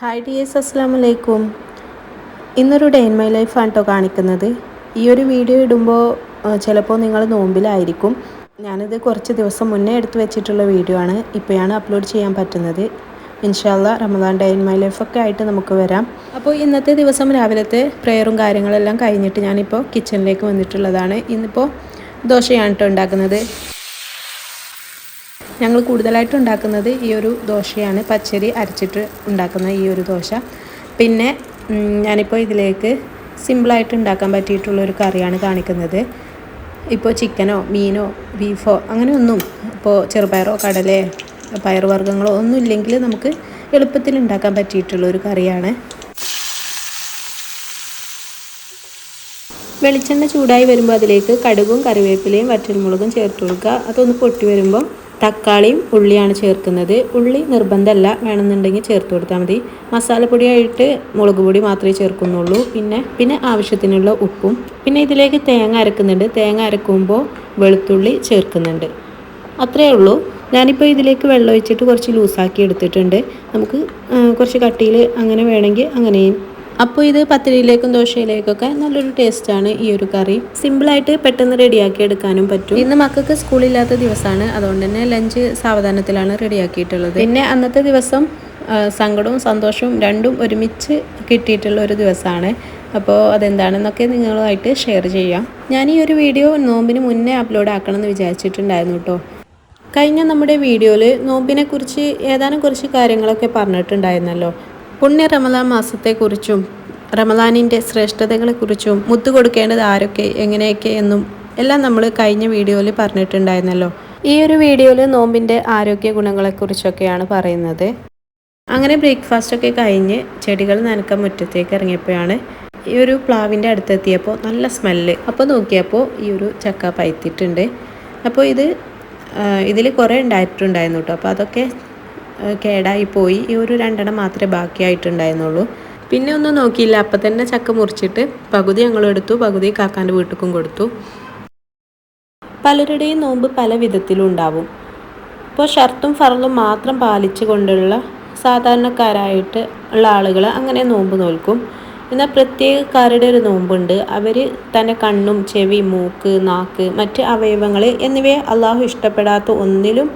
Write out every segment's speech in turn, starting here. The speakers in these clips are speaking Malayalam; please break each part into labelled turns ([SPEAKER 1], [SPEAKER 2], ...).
[SPEAKER 1] ഹായ് ഡിയേഴ്സ് അസ്സാം വലൈക്കും ഇന്നൊരു ഡേ ഇൻ മൈ ലൈഫാണ് കേട്ടോ കാണിക്കുന്നത്. ഈ ഒരു വീഡിയോ ഇടുമ്പോൾ ചിലപ്പോൾ നിങ്ങൾ നോമ്പിലായിരിക്കും. ഞാനിത് കുറച്ച് ദിവസം മുന്നേ എടുത്തു വെച്ചിട്ടുള്ള വീഡിയോ ആണ്. ഇപ്പോഴാണ് അപ്ലോഡ് ചെയ്യാൻ പറ്റുന്നത്. ഇൻഷാല്ല റമദാൻ ഡേ ഇൻ മൈ ലൈഫൊക്കെ ആയിട്ട് നമുക്ക് വരാം. അപ്പോൾ ഇന്നത്തെ ദിവസം രാവിലത്തെ പ്രെയറും കാര്യങ്ങളെല്ലാം കഴിഞ്ഞിട്ട് ഞാനിപ്പോൾ കിച്ചണിലേക്ക് വന്നിട്ടുള്ളതാണ്. ഇന്നിപ്പോൾ ദോശയാണ് കേട്ടോ ഉണ്ടാക്കുന്നത്. ഞങ്ങൾ കൂടുതലായിട്ട് ഉണ്ടാക്കുന്നത് ഈ ഒരു ദോശയാണ്. പച്ചരി അരച്ചിട്ട് ഉണ്ടാക്കുന്ന ഈ ഒരു ദോശ. പിന്നെ ഞാനിപ്പോൾ ഇതിലേക്ക് സിമ്പിളായിട്ട് ഉണ്ടാക്കാൻ പറ്റിയിട്ടുള്ള ഒരു കറിയാണ് കാണിക്കുന്നത്. ഇപ്പോൾ ചിക്കനോ മീനോ ബീഫോ അങ്ങനെയൊന്നും ഇപ്പോൾ ചെറുപയറോ കടലേ പയറുവർഗങ്ങളോ ഒന്നും ഇല്ലെങ്കിൽ നമുക്ക് എളുപ്പത്തിൽ ഉണ്ടാക്കാൻ പറ്റിയിട്ടുള്ള ഒരു കറിയാണ്. വെളിച്ചെണ്ണ ചൂടായി വരുമ്പോൾ അതിലേക്ക് കടുകും കറിവേപ്പിലയും വറ്റൽമുളകും ചേർത്ത് കൊടുക്കുക. അതൊന്ന് പൊട്ടി വരുമ്പോൾ തക്കാളിയും ഉള്ളിയാണ് ചേർക്കുന്നത്. ഉള്ളി നിർബന്ധമല്ല. വേണമെന്നുണ്ടെങ്കിൽ ചേർത്ത് കൊടുത്താൽ മതി. മസാലപ്പൊടിയായിട്ട് മുളക് പൊടി മാത്രമേ ചേർക്കുന്നുള്ളൂ. പിന്നെ പിന്നെ ആവശ്യത്തിനുള്ള ഉപ്പും. പിന്നെ ഇതിലേക്ക് തേങ്ങ അരക്കുന്നുണ്ട്. തേങ്ങ അരക്കുമ്പോൾ വെളുത്തുള്ളി ചേർക്കുന്നുണ്ട്. അത്രയേ ഉള്ളൂ. ഞാനിപ്പോൾ ഇതിലേക്ക് വെള്ളം ഒഴിച്ചിട്ട് കുറച്ച് ലൂസാക്കി എടുത്തിട്ടുണ്ട്. നമുക്ക് കുറച്ച് കട്ടിയിൽ അങ്ങനെ വേണമെങ്കിൽ അങ്ങനെയും അപ്പോൾ ഇത് പത്തിരിയിലേക്കും ദോശയിലേക്കൊക്കെ നല്ലൊരു ടേസ്റ്റാണ് ഈ ഒരു കറി. സിമ്പിളായിട്ട് പെട്ടെന്ന് റെഡിയാക്കി എടുക്കാനും പറ്റും. ഇന്ന് മക്കൾക്ക് സ്കൂളില്ലാത്ത ദിവസമാണ്. അതുകൊണ്ട് തന്നെ ലഞ്ച് സാവധാനത്തിലാണ് റെഡിയാക്കിയിട്ടുള്ളത്. പിന്നെ അന്നത്തെ ദിവസം സങ്കടവും സന്തോഷവും രണ്ടും ഒരുമിച്ച് കിട്ടിയിട്ടുള്ള ഒരു ദിവസമാണ്. അപ്പോൾ അതെന്താണെന്നൊക്കെ നിങ്ങളുമായിട്ട് ഷെയർ ചെയ്യാം. ഞാൻ ഈ ഒരു വീഡിയോ നോമ്പിന് മുന്നേ അപ്ലോഡ് ആക്കണം എന്ന് വിചാരിച്ചിട്ടുണ്ടായിരുന്നു കേട്ടോ. കഴിഞ്ഞ നമ്മുടെ വീഡിയോയിൽ നോമ്പിനെക്കുറിച്ച് ഏതാനും കുറച്ച് കാര്യങ്ങളൊക്കെ പറഞ്ഞിട്ടുണ്ടായിരുന്നല്ലോ. പുണ്യ റമദാൻ മാസത്തെക്കുറിച്ചും റമദാനിന്റെ ശ്രേഷ്ഠതകളെക്കുറിച്ചും മുത്തു കൊടുക്കേണ്ടത് ആരൊക്കെ എങ്ങനെയൊക്കെ എന്നും എല്ലാം നമ്മൾ കഴിഞ്ഞ വീഡിയോയിൽ പറഞ്ഞിട്ടുണ്ടായിരുന്നല്ലോ. ഈ ഒരു വീഡിയോയിൽ നോമ്പിന്റെ ആരോഗ്യ ഗുണങ്ങളെക്കുറിച്ചൊക്കെയാണ് പറയുന്നത്. അങ്ങനെ ബ്രേക്ക്ഫാസ്റ്റൊക്കെ കഴിഞ്ഞ് ചെടികൾ നനക്കാൻ മുറ്റത്തേക്ക് ഇറങ്ങിയപ്പോഴാണ് ഈ ഒരു പ്ലാവിന്റെ അടുത്തെത്തിയപ്പോൾ നല്ല സ്മെല്ല്. അപ്പോൾ നോക്കിയപ്പോൾ ഈ ഒരു ചക്ക പൈത്തിട്ടുണ്ട് അപ്പോൾ ഇത് ഇതിൽ കുറേ ഉണ്ടായിട്ടുണ്ടായിരുന്നു കേട്ടോ. അപ്പോൾ അതൊക്കെ ആ, കേടായി പോയി. ഈ ഒരു രണ്ടെണ്ണം മാത്രമേ ബാക്കിയായിട്ടുണ്ടായിരുന്നുള്ളൂ. പിന്നെ ഒന്നും നോക്കിയില്ല. അപ്പം തന്നെ ചക്ക മുറിച്ചിട്ട് പകുതി ഞങ്ങളും എടുത്തു. പകുതി കാക്കാന്റെ വീട്ടിലും കൊടുത്തു. പലരുടെയും നോമ്പ് പല വിധത്തിലും ഉണ്ടാവും. ഇപ്പോൾ ഷർട്ടും ഫറലും മാത്രം പാലിച്ചു കൊണ്ടുള്ള സാധാരണക്കാരായിട്ട് ഉള്ള ആളുകൾ അങ്ങനെ നോമ്പ് നോൽക്കും. എന്നാൽ പ്രത്യേകക്കാരുടെ ഒരു നോമ്പുണ്ട്. അവർ തന്റെ കണ്ണും ചെവി മൂക്ക് നാക്ക് മറ്റ് അവയവങ്ങൾ എന്നിവയെ അള്ളാഹു ഇഷ്ടപ്പെടാത്ത ഒന്നിലും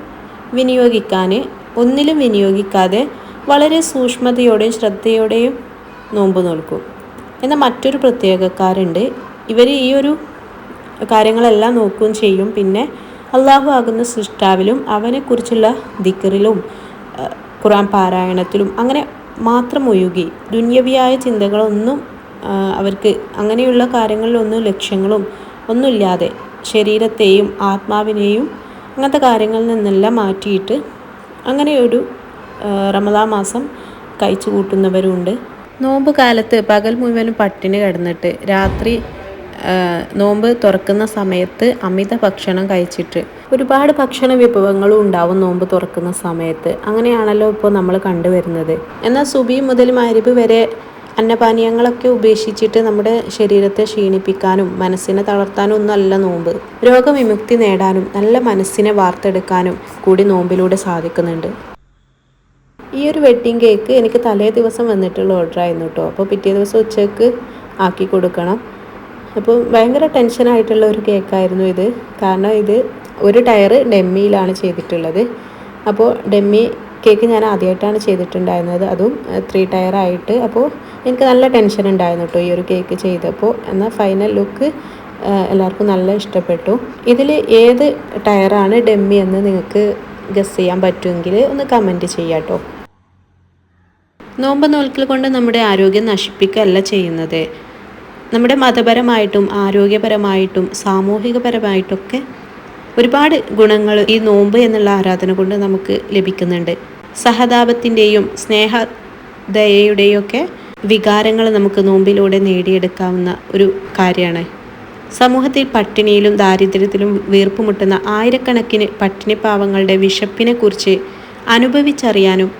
[SPEAKER 1] വിനിയോഗിക്കാൻ ഒന്നിലും വിനിയോഗിക്കാതെ വളരെ സൂക്ഷ്മതയോടെയും ശ്രദ്ധയോടെയും നോമ്പ് നോൽക്കും. എന്നാൽ മറ്റൊരു പ്രത്യേകക്കാരുണ്ട്. ഇവർ ഈ ഒരു കാര്യങ്ങളെല്ലാം നോക്കുകയും ചെയ്യും. പിന്നെ അള്ളാഹു ആകുന്ന സൃഷ്ടാവിലും അവനെക്കുറിച്ചുള്ള ദിക്കറിലും ഖുറാൻ പാരായണത്തിലും അങ്ങനെ മാത്രം ഒഴുകി. ദുന്യവിയായ ചിന്തകളൊന്നും അവർക്ക് അങ്ങനെയുള്ള കാര്യങ്ങളിലൊന്നും ലക്ഷ്യങ്ങളും ഒന്നുമില്ലാതെ ശരീരത്തെയും ആത്മാവിനെയും അങ്ങനത്തെ കാര്യങ്ങളിൽ നിന്നെല്ലാം മാറ്റിയിട്ട് അങ്ങനെ ഒരു റമദാ മാസം കഴിച്ചു കൂട്ടുന്നവരുമുണ്ട് നോമ്പ് കാലത്ത് പകൽ മുഴുവനും പട്ടിണി കിടന്നിട്ട് രാത്രി നോമ്പ് തുറക്കുന്ന സമയത്ത് അമിത ഭക്ഷണം കഴിച്ചിട്ട് ഒരുപാട് ഭക്ഷണ വിഭവങ്ങളും ഉണ്ടാവും നോമ്പ് തുറക്കുന്ന സമയത്ത്. അങ്ങനെയാണല്ലോ ഇപ്പോൾ നമ്മൾ കണ്ടുവരുന്നത്. എന്നാൽ സുബി മുതൽ മാരിബ് വരെ അന്നപാനീയങ്ങളൊക്കെ ഉപേക്ഷിച്ചിട്ട് നമ്മുടെ ശരീരത്തെ ക്ഷീണിപ്പിക്കാനും മനസ്സിനെ തളർത്താനും ഒന്നല്ല നോമ്പ്. രോഗവിമുക്തി നേടാനും നല്ല മനസ്സിനെ വാർത്തെടുക്കാനും കൂടി നോമ്പിലൂടെ സാധിക്കുന്നുണ്ട്. ഈ ഒരു വെഡ്ഡിങ് കേക്ക് എനിക്ക് തലേ ദിവസം വന്നിട്ടുള്ള ഓർഡർ ആയിരുന്നു കേട്ടോ അപ്പോൾ പിറ്റേ ദിവസം ഉച്ചയ്ക്ക് ആക്കി കൊടുക്കണം. അപ്പോൾ ഭയങ്കര ടെൻഷനായിട്ടുള്ള ഒരു കേക്കായിരുന്നു ഇത്. കാരണം ഇത് ഒരു ടയർ ഡെമ്മിയിലാണ് ചെയ്തിട്ടുള്ളത്. അപ്പോൾ ഡെമ്മി കേക്ക് ഞാൻ ആദ്യമായിട്ടാണ് ചെയ്തിട്ടുണ്ടായിരുന്നത്. അതും ത്രീ ടയർ ആയിട്ട്. അപ്പോൾ എനിക്ക് നല്ല ടെൻഷൻ ഉണ്ടായിരുന്നു കേട്ടോ ഈ ഒരു കേക്ക് ചെയ്തപ്പോൾ എന്നാൽ ഫൈനൽ ലുക്ക് എല്ലാവർക്കും നല്ല ഇഷ്ടപ്പെട്ടു. ഇതിൽ ഏത് ടയറാണ് ഡെമ്മി എന്ന് നിങ്ങൾക്ക് ഗസ് ചെയ്യാൻ പറ്റുമെങ്കിൽ ഒന്ന് കമന്റ് ചെയ്യാം കേട്ടോ നോമ്പ് നോൽക്കൽ കൊണ്ട് നമ്മുടെ ആരോഗ്യം നശിപ്പിക്കുകയല്ല ചെയ്യുന്നത്. നമ്മുടെ മതപരമായിട്ടും ആരോഗ്യപരമായിട്ടും സാമൂഹികപരമായിട്ടൊക്കെ ഒരുപാട് ഗുണങ്ങൾ ഈ നോമ്പ് എന്നുള്ള ആരാധന കൊണ്ട് നമുക്ക് ലഭിക്കുന്നുണ്ട്. സഹതാപത്തിന്റെയും സ്നേഹദയയുടെയും ഒക്കെ വികാരങ്ങൾ നമുക്ക് നോമ്പിലൂടെ നേടിയെടുക്കാവുന്ന ഒരു കാര്യമാണ്. സമൂഹത്തിൽ പട്ടിണിയിലും ദാരിദ്ര്യത്തിലും വീർപ്പുമുട്ടുന്ന ആയിരക്കണക്കിന് പട്ടിണി പാവങ്ങളുടെ വിശപ്പിനെക്കുറിച്ച് അനുഭവിച്ചറിയാനും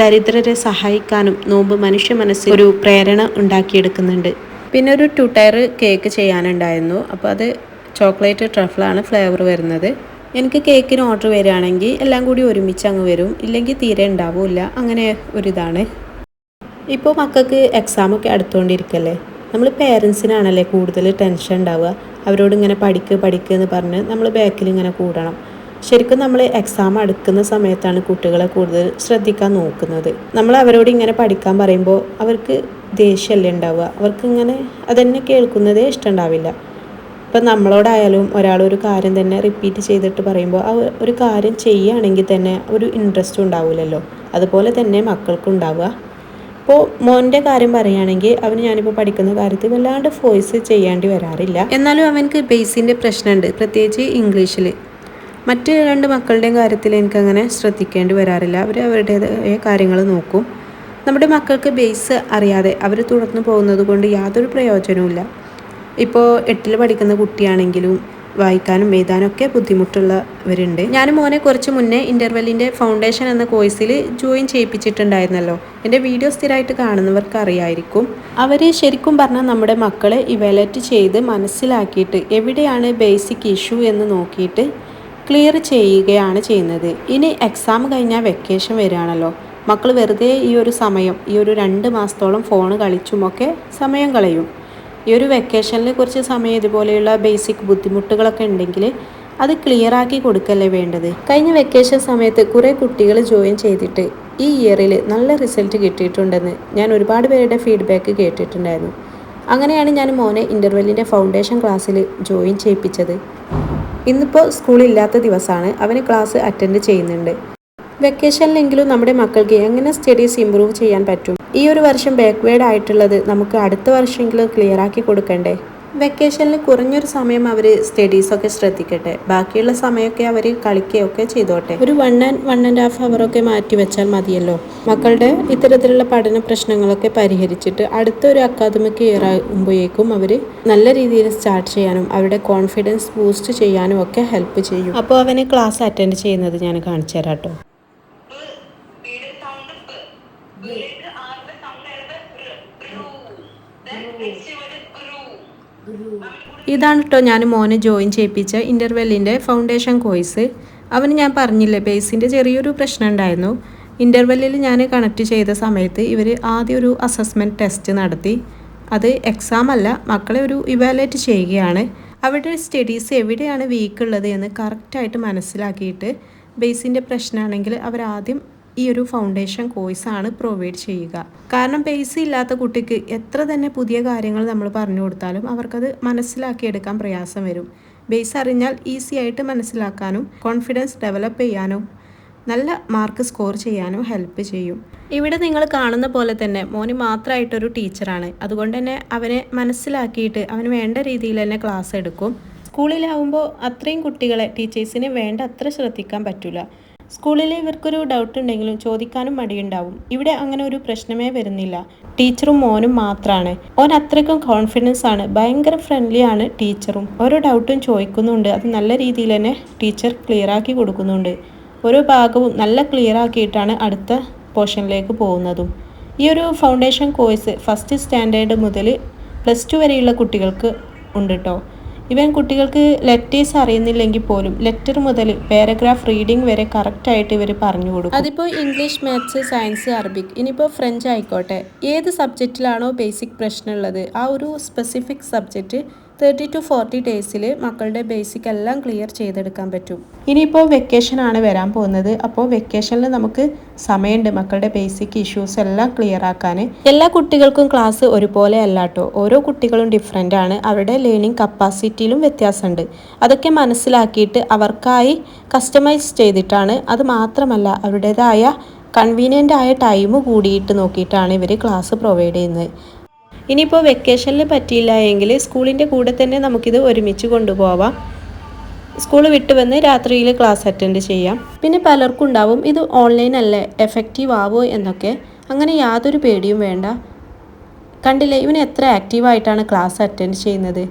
[SPEAKER 1] ദരിദ്രരെ സഹായിക്കാനും നോമ്പ് മനുഷ്യ മനസ്സിൽ ഒരു പ്രേരണ ഉണ്ടാക്കിയെടുക്കുന്നുണ്ട്. പിന്നെ ഒരു ടു ടയർ കേക്ക് ചെയ്യാനുണ്ടായിരുന്നു. അപ്പോൾ അത് ചോക്ലേറ്റ് ട്രഫിളാണ് ഫ്ലേവർ വരുന്നത്. എനിക്ക് കേക്കിന് ഓർഡർ വരികയാണെങ്കിൽ എല്ലാം കൂടി ഒരുമിച്ച് അങ്ങ് വരും. ഇല്ലെങ്കിൽ തീരെ ഉണ്ടാവില്ല. അങ്ങനെ ഒരിതാണ്. ഇപ്പോൾ മക്കൾക്ക് എക്സാമൊക്കെ അടുത്തുകൊണ്ടിരിക്കല്ലേ? നമ്മൾ പേരൻസിനാണല്ലേ കൂടുതൽ ടെൻഷൻ ഉണ്ടാവുക? അവരോട് ഇങ്ങനെ പഠിക്ക് പഠിക്കുക എന്ന് പറഞ്ഞ് നമ്മൾ ബാക്കിൽ ഇങ്ങനെ കൂടണം. ശരിക്കും നമ്മൾ എക്സാം അടുക്കുന്ന സമയത്താണ് കുട്ടികളെ കൂടുതൽ ശ്രദ്ധിക്കാൻ നോക്കുന്നത്. നമ്മൾ അവരോട് ഇങ്ങനെ പഠിക്കാൻ പറയുമ്പോൾ അവർക്ക് ദേഷ്യമല്ലേ ഉണ്ടാവുക? അവർക്ക് ഇങ്ങനെ അതന്നെ കേൾക്കുന്നതേ ഇഷ്ടമുണ്ടാവില്ല ഇപ്പം നമ്മളോടായാലും ഒരാൾ ഒരു കാര്യം തന്നെ റിപ്പീറ്റ് ചെയ്തിട്ട് പറയുമ്പോൾ ആ ഒരു കാര്യം ചെയ്യുകയാണെങ്കിൽ തന്നെ ഒരു ഇൻട്രസ്റ്റ് ഉണ്ടാവില്ലല്ലോ. അതുപോലെ തന്നെ മക്കൾക്കുണ്ടാവുക ഇപ്പോൾ മോന്റെ കാര്യം പറയുകയാണെങ്കിൽ അവന് ഞാനിപ്പോൾ പഠിക്കുന്ന കാര്യത്തിൽ വല്ലാണ്ട് ഫോഴ്സ് ചെയ്യേണ്ടി വരാറില്ല. എന്നാലും അവനക്ക് ബേസിന്റെ പ്രശ്നമുണ്ട്. പ്രത്യേകിച്ച് ഇംഗ്ലീഷിൽ. മറ്റ് രണ്ട് മക്കളുടെയും കാര്യത്തിൽ എനിക്കങ്ങനെ ശ്രദ്ധിക്കേണ്ടി വരാറില്ല. അവർ അവരുടേതായ കാര്യങ്ങൾ നോക്കും. നമ്മുടെ മക്കൾക്ക് ബേസ് അറിയാതെ അവർ തുടർന്ന് പോകുന്നത് കൊണ്ട് യാതൊരു പ്രയോജനവുമില്ല. ഇപ്പോൾ എട്ടിൽ പഠിക്കുന്ന കുട്ടിയാണെങ്കിലും വായിക്കാനും എഴുതാനും ഒക്കെ ബുദ്ധിമുട്ടുള്ളവരുണ്ട്. ഞാൻ മോനെ കുറച്ച് മുന്നേ ഇന്റർവെല്ലിന്റെ ഫൗണ്ടേഷൻ എന്ന കോഴ്സിൽ ജോയിൻ ചെയ്യിപ്പിച്ചിട്ടുണ്ടായിരുന്നല്ലോ. എന്റെ വീഡിയോ സ്ഥിരമായിട്ട് കാണുന്നവർക്ക് അറിയായിരിക്കും. അവർ ശരിക്കും പറഞ്ഞാൽ നമ്മുടെ മക്കളെ ഇവാലുവേറ്റ് ചെയ്ത് മനസ്സിലാക്കിയിട്ട് എവിടെയാണ് ബേസിക് ഇഷ്യൂ എന്ന് നോക്കിയിട്ട് ക്ലിയർ ചെയ്യുകയാണ് ചെയ്യുന്നത്. ഇനി എക്സാം കഴിഞ്ഞാൽ വെക്കേഷൻ വരികയാണല്ലോ. മക്കൾ വെറുതെ ഈ ഒരു സമയം ഈ ഒരു രണ്ട് മാസത്തോളം ഫോൺ കളിച്ചുമൊക്കെ സമയം കളയും. ഈ ഒരു വെക്കേഷനിൽ കുറച്ച് സമയം ഇതുപോലെയുള്ള ബേസിക് ബുദ്ധിമുട്ടുകളൊക്കെ ഉണ്ടെങ്കിൽ അത് ക്ലിയർ ആക്കി കൊടുക്കല്ലേ വേണ്ടത്? കഴിഞ്ഞ വെക്കേഷൻ സമയത്ത് കുറേ കുട്ടികൾ ജോയിൻ ചെയ്തിട്ട് ഈ ഇയറിൽ നല്ല റിസൾട്ട് കിട്ടിയിട്ടുണ്ടെന്ന് ഞാൻ ഒരുപാട് പേരുടെ ഫീഡ്ബാക്ക് കേട്ടിട്ടുണ്ടായിരുന്നു. അങ്ങനെയാണ് ഞാൻ മോനെ ഇന്റർവെല്ലിന്റെ ഫൗണ്ടേഷൻ ക്ലാസ്സിൽ ജോയിൻ ചെയ്യിപ്പിച്ചത്. ഇന്നിപ്പോൾ സ്കൂളില്ലാത്ത ദിവസമാണ് അവന് ക്ലാസ് അറ്റൻഡ് ചെയ്യുന്നുണ്ട്. വെക്കേഷനിലെങ്കിലും നമ്മുടെ മക്കൾക്ക് എങ്ങനെ സ്റ്റഡീസ് ഇമ്പ്രൂവ് ചെയ്യാൻ പറ്റും? ഈ ഒരു വർഷം ബാക്ക്വേഡ് ആയിട്ടുള്ളത് നമുക്ക് അടുത്ത വർഷമെങ്കിലും ക്ലിയർ ആക്കി കൊടുക്കണ്ടേ? വെക്കേഷനിൽ കുറഞ്ഞൊരു സമയം അവർ സ്റ്റഡീസൊക്കെ ശ്രദ്ധിക്കട്ടെ. ബാക്കിയുള്ള സമയമൊക്കെ അവർ കളിക്കുകയൊക്കെ ചെയ്തോട്ടെ. ഒരു one and one and half അവറൊക്കെ മാറ്റി വെച്ചാൽ മതിയല്ലോ. മക്കളുടെ ഇത്തരത്തിലുള്ള പഠന പ്രശ്നങ്ങളൊക്കെ പരിഹരിച്ചിട്ട് അടുത്ത ഒരു അക്കാദമിക് ഇയർ ആകുമ്പോഴേക്കും അവർ നല്ല രീതിയിൽ സ്റ്റാർട്ട് ചെയ്യാനും അവരുടെ കോൺഫിഡൻസ് ബൂസ്റ്റ് ചെയ്യാനും ഒക്കെ ഹെൽപ്പ് ചെയ്യും. അപ്പോൾ അവനെ ക്ലാസ് അറ്റൻഡ് ചെയ്യുന്നത് ഞാൻ കാണിച്ചു തരാം കേട്ടോ. ഇതാണ് കേട്ടോ ഞാൻ മോനെ ജോയിൻ ചെയ്യിപ്പിച്ച ഇന്റർവെല്ലിന്റെ ഫൗണ്ടേഷൻ കോഴ്സ് അവന് ഞാൻ പറഞ്ഞില്ലേ ബേസിന്റെ ചെറിയൊരു പ്രശ്നം ഉണ്ടായിരുന്നു. ഇന്റർവെല്ലിൽ ഞാൻ കണക്ട് ചെയ്ത സമയത്ത് ഇവർ ആദ്യം ഒരു അസസ്മെന്റ് ടെസ്റ്റ് നടത്തി. അത് എക്സാം അല്ല മക്കളെ ഒരു ഇവാലുവേറ്റ് ചെയ്യുകയാണ്. അവരുടെ സ്റ്റഡീസ് എവിടെയാണ് വീക്ക് ഉള്ളത് എന്ന് കറക്റ്റായിട്ട് മനസ്സിലാക്കിയിട്ട് ബേസിന്റെ പ്രശ്നമാണെങ്കിൽ അവരാദ്യം ഈ ഒരു ഫൗണ്ടേഷൻ കോഴ്സാണ് പ്രൊവൈഡ് ചെയ്യുക. കാരണം ബേസ് ഇല്ലാത്ത കുട്ടിക്ക് എത്ര തന്നെ പുതിയ കാര്യങ്ങൾ നമ്മൾ പറഞ്ഞു കൊടുത്താലും അവർക്കത് മനസ്സിലാക്കിയെടുക്കാൻ പ്രയാസം വരും. ബേസ് അറിഞ്ഞാൽ ഈസി ആയിട്ട് മനസ്സിലാക്കാനും കോൺഫിഡൻസ് ഡെവലപ്പ് ചെയ്യാനും നല്ല മാർക്ക് സ്കോർ ചെയ്യാനും ഹെൽപ്പ് ചെയ്യും. ഇവിടെ നിങ്ങൾ കാണുന്ന പോലെ തന്നെ മോന് മാത്രമായിട്ടൊരു ടീച്ചറാണ് അതുകൊണ്ട് തന്നെ അവനെ മനസ്സിലാക്കിയിട്ട് അവന് വേണ്ട രീതിയിൽ തന്നെ ക്ലാസ് എടുക്കും. സ്കൂളിലാവുമ്പോൾ അത്രയും കുട്ടികളെ ടീച്ചേഴ്സിന് വേണ്ട അത്ര ശ്രദ്ധിക്കാൻ പറ്റില്ല സ്കൂളിൽ ഇവർക്കൊരു ഡൗട്ട് ഉണ്ടെങ്കിലും ചോദിക്കാനും മടിയുണ്ടാവും. ഇവിടെ അങ്ങനെ ഒരു പ്രശ്നമേ വരുന്നില്ല. ടീച്ചറും മോനും മാത്രമാണ് ഓൻ അത്രയ്ക്കും കോൺഫിഡൻസ് ആണ്. ഭയങ്കര ഫ്രണ്ട്ലി ആണ് ടീച്ചറും. ഓരോ ഡൗട്ടും ചോദിക്കുന്നുണ്ട്. അത് നല്ല രീതിയിൽ തന്നെ ടീച്ചർ ക്ലിയർ ആക്കി കൊടുക്കുന്നുണ്ട്. ഓരോ ഭാഗവും നല്ല ക്ലിയർ ആക്കിയിട്ടാണ് അടുത്ത പോർഷനിലേക്ക് പോകുന്നതും. ഈ ഒരു ഫൗണ്ടേഷൻ കോഴ്സ് ഫസ്റ്റ് സ്റ്റാൻഡേർഡ് മുതൽ പ്ലസ് ടു വരെയുള്ള കുട്ടികൾക്ക് ഉണ്ട് കേട്ടോ ഇവൻ കുട്ടികൾക്ക് ലെറ്റേഴ്സ് അറിയുന്നില്ലെങ്കിൽ പോലും ലെറ്റർ മുതൽ പാരഗ്രാഫ് റീഡിംഗ് വരെ കറക്റ്റായിട്ട് ഇവർ പറഞ്ഞു കൊടുക്കും. അതിപ്പോൾ ഇംഗ്ലീഷ് മാത്സ് സയൻസ് അറബിക് ഇനിയിപ്പോൾ ഫ്രഞ്ച് ആയിക്കോട്ടെ. ഏത് സബ്ജക്റ്റിലാണോ ബേസിക് പ്രശ്നമുള്ളത്? ആ ഒരു specific subject thirty two forty ഡേയ്സിൽ മക്കളുടെ ബേസിക് എല്ലാം ക്ലിയർ ചെയ്തെടുക്കാൻ പറ്റും. ഇനിയിപ്പോൾ വെക്കേഷൻ ആണ് വരാൻ പോകുന്നത്. അപ്പോൾ വെക്കേഷനിൽ നമുക്ക് സമയമുണ്ട്. മക്കളുടെ ബേസിക് ഇഷ്യൂസ് എല്ലാം ക്ലിയർ ആക്കാൻ എല്ലാ കുട്ടികൾക്കും ക്ലാസ് ഒരുപോലെ അല്ല കേട്ടോ ഓരോ കുട്ടികളും ഡിഫറെന്റ് ആണ്. അവരുടെ ലേണിംഗ് കപ്പാസിറ്റിയിലും വ്യത്യാസമുണ്ട്. അതൊക്കെ മനസ്സിലാക്കിയിട്ട് അവർക്കായി കസ്റ്റമൈസ് ചെയ്തിട്ടാണ്. അത് മാത്രമല്ല അവരുടേതായ കൺവീനിയന്റ് ആയ ടൈം കൂടിയിട്ട് നോക്കിയിട്ടാണ് ഇവർ ക്ലാസ് പ്രൊവൈഡ് ചെയ്യുന്നത്. ഇനിയിപ്പോൾ വെക്കേഷനിൽ പറ്റിയില്ല എങ്കിൽ സ്കൂളിന്റെ കൂടെ തന്നെ നമുക്കിത് ഒരുമിച്ച് കൊണ്ടുപോവാം. സ്കൂൾ വിട്ട് വന്ന് രാത്രിയിൽ ക്ലാസ് അറ്റൻഡ് ചെയ്യാം. പിന്നെ പലർക്കും ഉണ്ടാവും ഇത് ഓൺലൈൻ അല്ലേ എഫക്റ്റീവ് ആവോ എന്നൊക്കെ. അങ്ങനെ യാതൊരു പേടിയും വേണ്ട. കണ്ടില്ലേ ഇവൻ എത്ര ആക്റ്റീവായിട്ടാണ് ക്ലാസ് അറ്റൻഡ് ചെയ്യുന്നത്?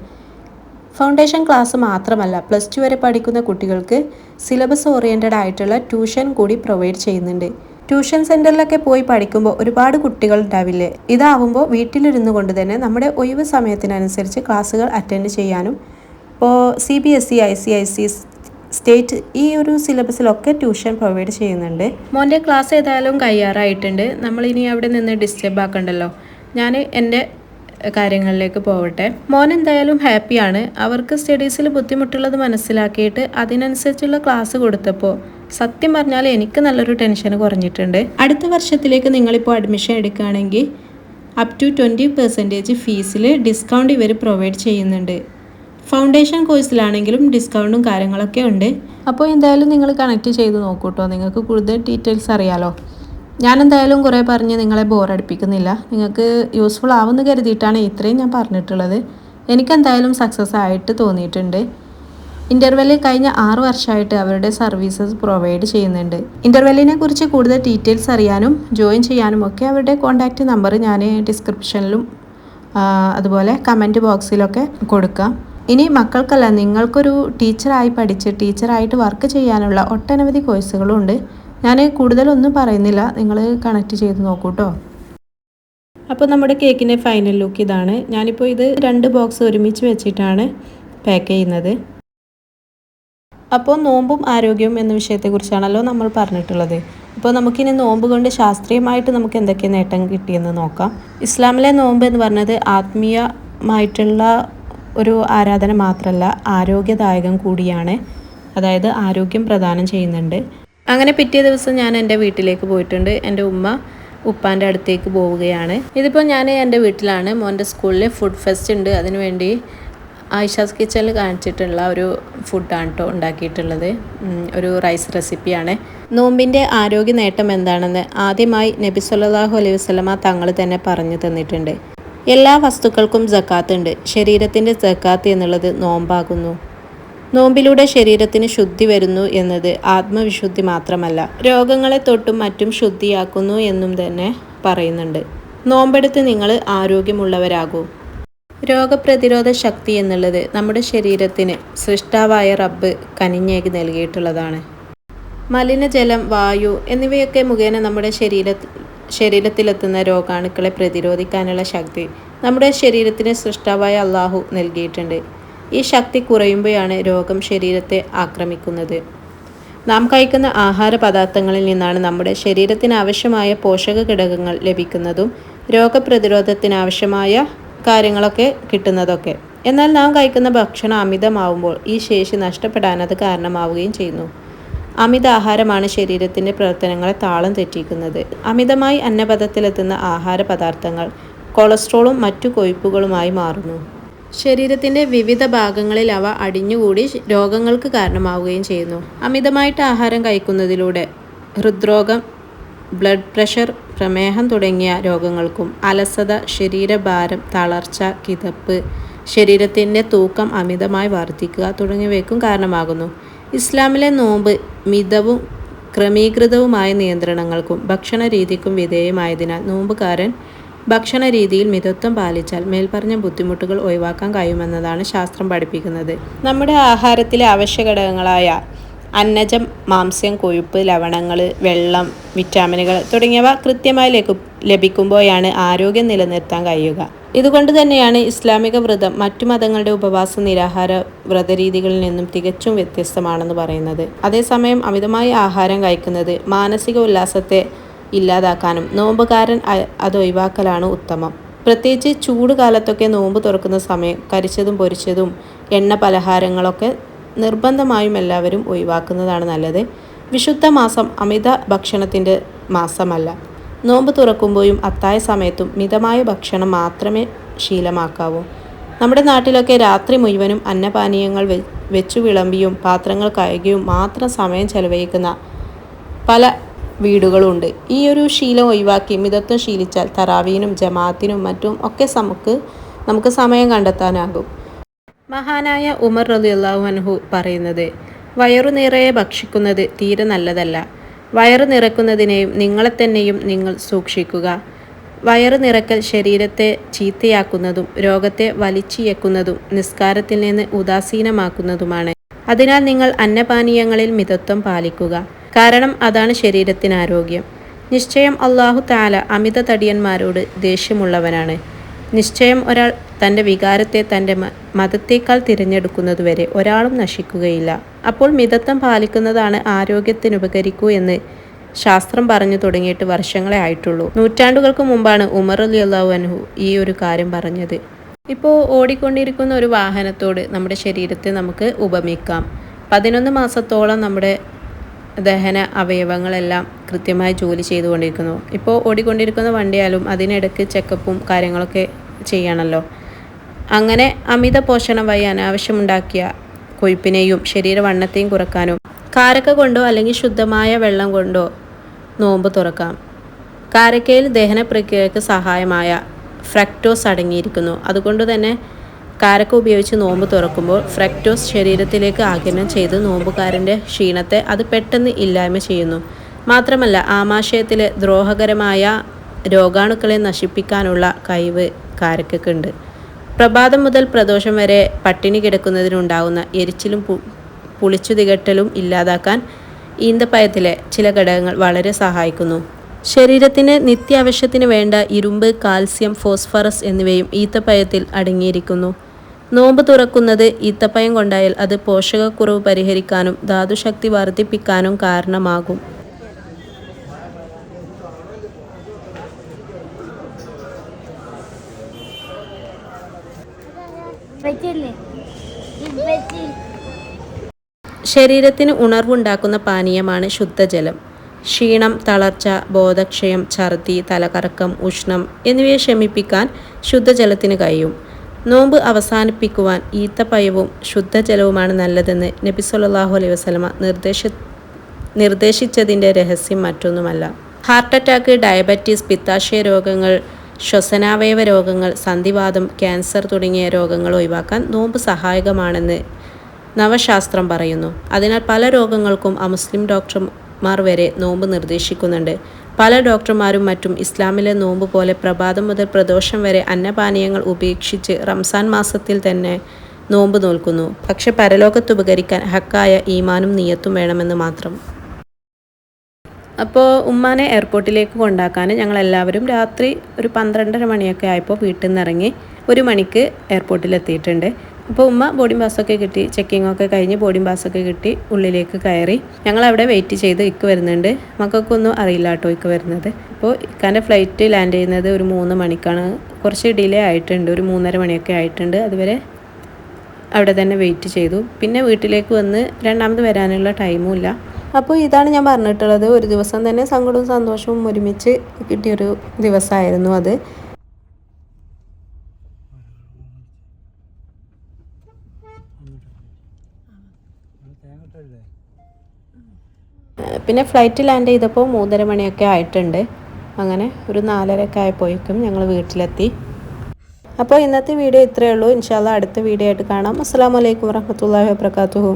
[SPEAKER 1] ഫൗണ്ടേഷൻ ക്ലാസ് മാത്രമല്ല പ്ലസ് ടു വരെ പഠിക്കുന്ന കുട്ടികൾക്ക് സിലബസ് ഓറിയന്റഡ് ആയിട്ടുള്ള ട്യൂഷൻ കൂടി പ്രൊവൈഡ് ചെയ്യുന്നുണ്ട്. ട്യൂഷൻ സെന്ററിലൊക്കെ പോയി പഠിക്കുമ്പോൾ ഒരുപാട് കുട്ടികൾ ഉണ്ടാവില്ലേ ഇതാവുമ്പോൾ വീട്ടിലിരുന്നു കൊണ്ട് തന്നെ നമ്മുടെ ഒഴിവ് സമയത്തിനനുസരിച്ച് ക്ലാസ്സുകൾ അറ്റൻഡ് ചെയ്യാനും ഇപ്പോൾ C B S E I C I C state ഈ ഒരു സിലബസിലൊക്കെ ട്യൂഷൻ പ്രൊവൈഡ് ചെയ്യുന്നുണ്ട്. മോന്റെ ക്ലാസ് ഏതായാലും കഴിയാറായിട്ടുണ്ട് നമ്മളിനി അവിടെ നിന്ന് ഡിസ്റ്റർബ് ആക്കണ്ടല്ലോ. ഞാൻ എന്റെ കാര്യങ്ങളിലേക്ക് പോവട്ടെ. മോൻ എന്തായാലും ഹാപ്പിയാണ്. അവർക്ക് സ്റ്റഡീസിൽ ബുദ്ധിമുട്ടുള്ളത് മനസ്സിലാക്കിയിട്ട് അതിനനുസരിച്ചുള്ള ക്ലാസ് കൊടുത്തപ്പോൾ സത്യം പറഞ്ഞാൽ എനിക്ക് നല്ലൊരു ടെൻഷൻ കുറഞ്ഞിട്ടുണ്ട്. അടുത്ത വർഷത്തിലേക്ക് നിങ്ങളിപ്പോൾ അഡ്മിഷൻ എടുക്കുകയാണെങ്കിൽ അപ് ടു ട്വന്റി പെർസെന്റേജ് ഫീസിൽ ഡിസ്കൗണ്ട് ഇവർ പ്രൊവൈഡ് ചെയ്യുന്നുണ്ട്. ഫൗണ്ടേഷൻ കോഴ്സിലാണെങ്കിലും ഡിസ്കൗണ്ടും കാര്യങ്ങളൊക്കെ ഉണ്ട്. അപ്പോൾ എന്തായാലും നിങ്ങൾ കണക്ട് ചെയ്ത് നോക്കൂ കേട്ടോ നിങ്ങൾക്ക് കൂടുതൽ ഡീറ്റെയിൽസ് അറിയാലോ. ഞാൻ എന്തായാലും കുറേ പറഞ്ഞ് നിങ്ങളെ ബോറടിപ്പിക്കുന്നില്ല നിങ്ങൾക്ക് യൂസ്ഫുൾ ആവുമെന്ന് കരുതിയിട്ടാണ് ഇത്രയും ഞാൻ പറഞ്ഞിട്ടുള്ളത്. എനിക്കെന്തായാലും സക്സസ് ആയിട്ട് തോന്നിയിട്ടുണ്ട്. ഇന്റർവെല്ലിൽ കഴിഞ്ഞ ആറ് വർഷമായിട്ട് അവരുടെ സർവീസസ് പ്രൊവൈഡ് ചെയ്യുന്നുണ്ട്. ഇന്റർവെല്ലിനെ കുറിച്ച് കൂടുതൽ ഡീറ്റെയിൽസ് അറിയാനും ജോയിൻ ചെയ്യാനും ഒക്കെ അവരുടെ കോൺടാക്റ്റ് നമ്പർ ഞാൻ ഡിസ്ക്രിപ്ഷനിലും അതുപോലെ കമന്റ് ബോക്സിലൊക്കെ കൊടുക്കാം. ഇനി മക്കൾക്കല്ല നിങ്ങൾക്കൊരു ടീച്ചറായി പഠിച്ച് ടീച്ചറായിട്ട് വർക്ക് ചെയ്യാനുള്ള ഒട്ടനവധി കോഴ്സുകളുണ്ട്. ഞാൻ കൂടുതലൊന്നും പറയുന്നില്ല. നിങ്ങൾ കണക്ട് ചെയ്ത് നോക്കൂ കേട്ടോ അപ്പോൾ നമ്മുടെ കേക്കിന്റെ ഫൈനൽ ലുക്ക് ഇതാണ്. ഞാനിപ്പോൾ ഇത് രണ്ട് ബോക്സ് ഒരുമിച്ച് വെച്ചിട്ടാണ് പാക്ക് ചെയ്യുന്നത്. അപ്പോൾ നോമ്പും ആരോഗ്യവും എന്ന വിഷയത്തെക്കുറിച്ചാണല്ലോ നമ്മൾ പറഞ്ഞിട്ടുള്ളത്. അപ്പോൾ നമുക്കിനി നോമ്പ് കൊണ്ട് ശാസ്ത്രീയമായിട്ട് നമുക്ക് എന്തൊക്കെ നേട്ടം കിട്ടിയെന്ന് നോക്കാം. ഇസ്ലാമിലെ നോമ്പ് എന്ന് പറഞ്ഞത് ആത്മീയമായിട്ടുള്ള ഒരു ആരാധന മാത്രമല്ല ആരോഗ്യദായകം കൂടിയാണ്. അതായത് ആരോഗ്യം പ്രദാനം ചെയ്യുന്നുണ്ട്. അങ്ങനെ പിറ്റേ ദിവസം ഞാൻ എന്റെ വീട്ടിലേക്ക് പോയിട്ടുണ്ട്. എന്റെ ഉമ്മ ഉപ്പാന്റെ അടുത്തേക്ക് പോവുകയാണ്. ഇതിപ്പോൾ ഞാൻ എന്റെ വീട്ടിലാണ്. മോന്റെ സ്കൂളിൽ ഫുഡ് ഫെസ്റ്റ് ഉണ്ട്. അതിനുവേണ്ടി ആയിഷാസ് കിച്ചണിൽ കാണിച്ചിട്ടുള്ള ഒരു ഫുഡാണ് കേട്ടോ ഉണ്ടാക്കിയിട്ടുള്ളത്. ഒരു റൈസ് റെസിപ്പിയാണ് നോമ്പിന്റെ ആരോഗ്യ നേട്ടം എന്താണെന്ന് ആദ്യമായി നബി സല്ലല്ലാഹു അലൈഹി വസല്ലമ തങ്ങൾ തന്നെ പറഞ്ഞു തന്നിട്ടുണ്ട്. എല്ലാ വസ്തുക്കൾക്കും ജക്കാത്ത് ഉണ്ട്. ശരീരത്തിന്റെ ജക്കാത്ത് എന്നുള്ളത് നോമ്പാകുന്നു. നോമ്പിലൂടെ ശരീരത്തിന് ശുദ്ധി വരുന്നു എന്നത് ആത്മവിശുദ്ധി മാത്രമല്ല രോഗങ്ങളെ തൊട്ടും മറ്റും ശുദ്ധിയാക്കുന്നു എന്നും തന്നെ പറയുന്നുണ്ട്. നോമ്പെടുത്ത് നിങ്ങൾ ആരോഗ്യമുള്ളവരാകൂ. രോഗപ്രതിരോധ ശക്തി എന്നുള്ളത് നമ്മുടെ ശരീരത്തിന് സൃഷ്ടാവായ റബ്ബ് കനിഞ്ഞേക്ക് നൽകിയിട്ടുള്ളതാണ്. മലിനജലം വായു എന്നിവയൊക്കെ മുഖേന നമ്മുടെ ശരീര ശരീരത്തിലെത്തുന്ന രോഗാണുക്കളെ പ്രതിരോധിക്കാനുള്ള ശക്തി നമ്മുടെ ശരീരത്തിന് സൃഷ്ടാവായ അള്ളാഹു നൽകിയിട്ടുണ്ട്. ഈ ശക്തി കുറയുമ്പോഴാണ് രോഗം ശരീരത്തെ ആക്രമിക്കുന്നത്. നാം കഴിക്കുന്ന ആഹാര പദാർത്ഥങ്ങളിൽ നിന്നാണ് നമ്മുടെ ശരീരത്തിന് ആവശ്യമായ പോഷക ഘടകങ്ങൾ ലഭിക്കുന്നതും രോഗപ്രതിരോധത്തിന് ആവശ്യമായ കാര്യങ്ങളൊക്കെ കിട്ടുന്നതൊക്കെ. എന്നാൽ നാം കഴിക്കുന്ന ഭക്ഷണം അമിതമാവുമ്പോൾ ഈ ശേഷി നഷ്ടപ്പെടാൻ അത് കാരണമാവുകയും ചെയ്യുന്നു. അമിത ആഹാരമാണ് ശരീരത്തിന്റെ പ്രവർത്തനങ്ങളെ താളം തെറ്റിക്കുന്നത് അമിതമായി അന്നപഥത്തിലെത്തുന്ന ആഹാര പദാർത്ഥങ്ങൾ കൊളസ്ട്രോളും മറ്റു കൊഴുപ്പുകളുമായി മാറുന്നു. ശരീരത്തിന്റെ വിവിധ ഭാഗങ്ങളിൽ അവ അടിഞ്ഞുകൂടി രോഗങ്ങൾക്ക് കാരണമാവുകയും ചെയ്യുന്നു. അമിതമായിട്ട് ആഹാരം കഴിക്കുന്നതിലൂടെ ഹൃദ്രോഗം ബ്ലഡ് പ്രഷർ പ്രമേഹം തുടങ്ങിയ രോഗങ്ങൾക്കും അലസത ശരീരഭാരം തളർച്ച കിതപ്പ് ശരീരത്തിന്റെ തൂക്കം അമിതമായി വർദ്ധിക്കുക തുടങ്ങിയവയ്ക്കും കാരണമാകുന്നു. ഇസ്ലാമിലെ നോമ്പ് മിതവും ക്രമീകൃതവുമായ നിയന്ത്രണങ്ങൾക്കും ഭക്ഷണ രീതിക്കും വിധേയമായതിനാൽ നോമ്പുകാരൻ ഭക്ഷണ രീതിയിൽ മിതത്വം പാലിച്ചാൽ മേൽപ്പറഞ്ഞ ബുദ്ധിമുട്ടുകൾ ഒഴിവാക്കാൻ കഴിയുമെന്നതാണ് ശാസ്ത്രം പഠിപ്പിക്കുന്നത്. നമ്മുടെ ആഹാരത്തിലെ അവശ്യ ഘടകങ്ങളായ അന്നജം മാംസ്യം കൊഴുപ്പ് ലവണങ്ങൾ വെള്ളം വിറ്റാമിനുകൾ തുടങ്ങിയവ കൃത്യമായി ലഭിക്കുമ്പോഴാണ് ആരോഗ്യം നിലനിർത്താൻ കഴിയുക. ഇതുകൊണ്ട് തന്നെയാണ് ഇസ്ലാമിക വ്രതം മറ്റു മതങ്ങളുടെ ഉപവാസ നിരാഹാര വ്രതരീതികളിൽ നിന്നും തികച്ചും വ്യത്യസ്തമാണെന്ന് പറയുന്നത്. അതേസമയം അമിതമായ ആഹാരം കഴിക്കുന്നത് മാനസിക ഉല്ലാസത്തെ ഇല്ലാതാക്കാനും നോമ്പുകാരൻ അത് ഒഴിവാക്കലാണ് ഉത്തമം. പ്രത്യേകിച്ച് ചൂട് കാലത്തൊക്കെ നോമ്പ് തുറക്കുന്ന സമയം കരിച്ചതും പൊരിച്ചതും എണ്ണ പലഹാരങ്ങളൊക്കെ നിർബന്ധമായും എല്ലാവരും ഒഴിവാക്കുന്നതാണ് നല്ലത്. വിശുദ്ധ മാസം അമിത ഭക്ഷണത്തിന്റെ മാസമല്ല. നോമ്പ് തുറക്കുമ്പോഴും അത്തായ സമയത്തും മിതമായ ഭക്ഷണം മാത്രമേ ശീലമാക്കാവൂ. നമ്മുടെ നാട്ടിലൊക്കെ രാത്രി മുഴുവനും അന്നപാനീയങ്ങൾ വെച്ചു വിളമ്പിയും പാത്രങ്ങൾ കഴുകിയും മാത്രം സമയം ചെലവഴിക്കുന്ന പല വീടുകളുണ്ട്. ഈ ഒരു ശീലം ഒഴിവാക്കി മിതത്വം ശീലിച്ചാൽ തറാവീനും ജമാഅത്തിനും മറ്റും ഒക്കെ നമുക്ക് നമുക്ക് സമയം കണ്ടെത്താനാകും. മഹാനായ ഉമർ റളിയല്ലാഹു അൻഹു പറയുന്നത് വയറു നിറയെ ഭക്ഷിക്കുന്നത് തീരെ നല്ലതല്ല. വയറു നിറക്കുന്നതിനെയും നിങ്ങളെ തന്നെയും നിങ്ങൾ സൂക്ഷിക്കുക. വയറു നിറക്കൽ ശരീരത്തെ ചീത്തയാക്കുന്നതും രോഗത്തെ വലിച്ചിയക്കുന്നതും നിസ്കാരത്തിൽ നിന്ന് ഉദാസീനമാക്കുന്നതുമാണ്. അതിനാൽ നിങ്ങൾ അന്നപാനീയങ്ങളിൽ മിതത്വം പാലിക്കുക. കാരണം അതാണ് ശരീരത്തിന് ആരോഗ്യം. നിശ്ചയം അള്ളാഹു താല അമിത തടിയന്മാരോട് ദേഷ്യമുള്ളവനാണ്. നിശ്ചയം ഒരാൾ തന്റെ വികാരത്തെ തന്റെ മതത്തേക്കാൾ തിരഞ്ഞെടുക്കുന്നതുവരെ ഒരാളും നശിക്കുകയില്ല. അപ്പോൾ മിതത്വം പാലിക്കുന്നതാണ് ആരോഗ്യത്തിന് ഉപകരിക്കൂ എന്ന് ശാസ്ത്രം പറഞ്ഞു തുടങ്ങിയിട്ട് വർഷങ്ങളെ ആയിട്ടുള്ളൂ. നൂറ്റാണ്ടുകൾക്ക് മുമ്പാണ് ഉമർ അലി അള്ളാഹു ഈ ഒരു കാര്യം പറഞ്ഞത്. ഇപ്പോൾ ഓടിക്കൊണ്ടിരിക്കുന്ന ഒരു വാഹനത്തോട് നമ്മുടെ ശരീരത്തെ നമുക്ക് ഉപമിക്കാം. പതിനൊന്ന് മാസത്തോളം നമ്മുടെ ദഹന അവയവങ്ങളെല്ലാം കൃത്യമായി ജോലി ചെയ്തുകൊണ്ടിരിക്കുന്നു. ഇപ്പോൾ ഓടിക്കൊണ്ടിരിക്കുന്ന വണ്ടിയാലും അതിനിടയ്ക്ക് ചെക്കപ്പും കാര്യങ്ങളൊക്കെ ചെയ്യണമല്ലോ. അങ്ങനെ അമിത പോഷണം വഴി അനാവശ്യമുണ്ടാക്കിയ കൊഴുപ്പിനെയും ശരീരവണ്ണത്തെയും കുറക്കാനും കാരക്ക കൊണ്ടോ അല്ലെങ്കിൽ ശുദ്ധമായ വെള്ളം കൊണ്ടോ നോമ്പ് തുറക്കാം. കാരക്കയിൽ ദഹന പ്രക്രിയക്ക് സഹായമായ ഫ്രക്ടോസ് അടങ്ങിയിരിക്കുന്നു. അതുകൊണ്ട് തന്നെ കാരക്ക ഉപയോഗിച്ച് നോമ്പ് തുറക്കുമ്പോൾ ഫ്രക്ടോസ് ശരീരത്തിലേക്ക് ആഗിരണം ചെയ്ത് നോമ്പുകാരന്റെ ക്ഷീണത്തെ അത് പെട്ടെന്ന് ഇല്ലായ്മ ചെയ്യുന്നു. മാത്രമല്ല ആമാശയത്തിലെ ദ്രോഹകരമായ രോഗാണുക്കളെ നശിപ്പിക്കാനുള്ള കഴിവ് കാരക്കുണ്ട് പ്രഭാതം മുതൽ പ്രദോഷം വരെ പട്ടിണി കിടക്കുന്നതിനുണ്ടാകുന്ന എരിച്ചിലും പുളിച്ചു തികട്ടലും ഇല്ലാതാക്കാൻ ഈന്തപ്പയത്തിലെ ചില ഘടകങ്ങൾ വളരെ സഹായിക്കുന്നു. ശരീരത്തിന് നിത്യാവശ്യത്തിന് വേണ്ട ഇരുമ്പ് കാൽസ്യം ഫോസ്ഫറസ് എന്നിവയും ഈത്തപ്പയത്തിൽ അടങ്ങിയിരിക്കുന്നു. നോമ്പ് തുറക്കുന്നത് ഈത്തപ്പയം കൊണ്ടായാൽ അത് പോഷകക്കുറവ് പരിഹരിക്കാനും ധാതുശക്തി വർദ്ധിപ്പിക്കാനും കാരണമാകും. ശരീരത്തിന് ഉണർവുണ്ടാക്കുന്ന പാനീയമാണ് ശുദ്ധജലം. ക്ഷീണം തളർച്ച ബോധക്ഷയം ഛർദി തലകറക്കം ഉഷ്ണം എന്നിവയെ ശമിപ്പിക്കാൻ ശുദ്ധജലത്തിന് കഴിയും. നോമ്പ് അവസാനിപ്പിക്കുവാൻ ഈത്തപ്പയവും ശുദ്ധജലവുമാണ് നല്ലതെന്ന് നബി സല്ലല്ലാഹു അലൈഹി വസ്ലമ നിർദ്ദേശ നിർദ്ദേശിച്ചതിന്റെ രഹസ്യം മറ്റൊന്നുമല്ല. ഹാർട്ട് അറ്റാക്ക് ഡയബറ്റീസ് പിത്താശയ രോഗങ്ങൾ ശ്വസനാവയവ രോഗങ്ങൾ സന്ധിവാദം ക്യാൻസർ തുടങ്ങിയ രോഗങ്ങൾ ഒഴിവാക്കാൻ നോമ്പ് സഹായകമാണെന്ന് നവശാസ്ത്രം പറയുന്നു. അതിനാൽ പല രോഗങ്ങൾക്കും അമുസ്ലിം ഡോക്ടർമാർ വരെ നോമ്പ് നിർദ്ദേശിക്കുന്നുണ്ട്. പല ഡോക്ടർമാരും മറ്റും ഇസ്ലാമിലെ നോമ്പ് പോലെ പ്രഭാതം മുതൽ പ്രദോഷം വരെ അന്നപാനീയങ്ങൾ ഉപേക്ഷിച്ച് റംസാൻ മാസത്തിൽ തന്നെ നോമ്പ് നോൽക്കുന്നു. പക്ഷെ പരലോകത്ത് ഉപകരിക്കാൻ ഹക്കായ ഈമാനും നീയത്തും വേണമെന്ന് മാത്രം. അപ്പോൾ ഉമ്മാനെ എയർപോർട്ടിലേക്ക് കൊണ്ടാക്കാൻ ഞങ്ങൾ എല്ലാവരും രാത്രി ഒരു പന്ത്രണ്ടര മണിയൊക്കെ ആയപ്പോൾ വീട്ടിൽ നിന്ന് ഇറങ്ങി ഒരു മണിക്ക് എയർപോർട്ടിൽ എത്തിയിട്ടുണ്ട് അപ്പോൾ ഉമ്മ ബോർഡിംഗ് പാസ്സൊക്കെ കിട്ടി ചെക്കിംഗ് ഒക്കെ കഴിഞ്ഞ് ബോർഡിംഗ് പാസ്സൊക്കെ കിട്ടി ഉള്ളിലേക്ക് കയറി. ഞങ്ങൾ അവിടെ വെയിറ്റ് ചെയ്ത് ഇക്ക് വരുന്നുണ്ട്. മക്കൾക്കൊന്നും അറിയില്ല കേട്ടോ ഇക്ക് വരുന്നത്. അപ്പോൾ ഇക്കാന്റെ ഫ്ലൈറ്റ് ലാൻഡ് ചെയ്യുന്നത് ഒരു മൂന്ന് മണിക്കാണ്. കുറച്ച് ഡിലേ ആയിട്ടുണ്ട് ഒരു മൂന്നര മണിയൊക്കെ ആയിട്ടുണ്ട്. അതുവരെ അവിടെ തന്നെ വെയിറ്റ് ചെയ്തു. പിന്നെ വീട്ടിലേക്ക് വന്ന് രണ്ടാമത് വരാനുള്ള ടൈമും ഇല്ല. അപ്പോൾ ഇതാണ് ഞാൻ പറഞ്ഞിട്ടുള്ളത്. ഒരു ദിവസം തന്നെ സങ്കടവും സന്തോഷവും ഒരുമിച്ച് കിട്ടിയൊരു ദിവസമായിരുന്നു അത്. പിന്നെ ഫ്ലൈറ്റ് ലാൻഡ് ചെയ്തപ്പോൾ മൂന്നര മണിയൊക്കെ ആയിട്ടുണ്ട്. അങ്ങനെ ഒരു നാലരയൊക്കെ ആയപ്പോഴേക്കും ഞങ്ങൾ വീട്ടിലെത്തി. അപ്പോൾ ഇന്നത്തെ വീഡിയോ ഇത്രയേ ഉള്ളൂ. ഇൻഷാല്ല അടുത്ത വീഡിയോ ആയിട്ട് കാണാം. അസ്സാം വലൈക്കും വറഹമത്തല്ലാ വാബർക്കാത്തുഹു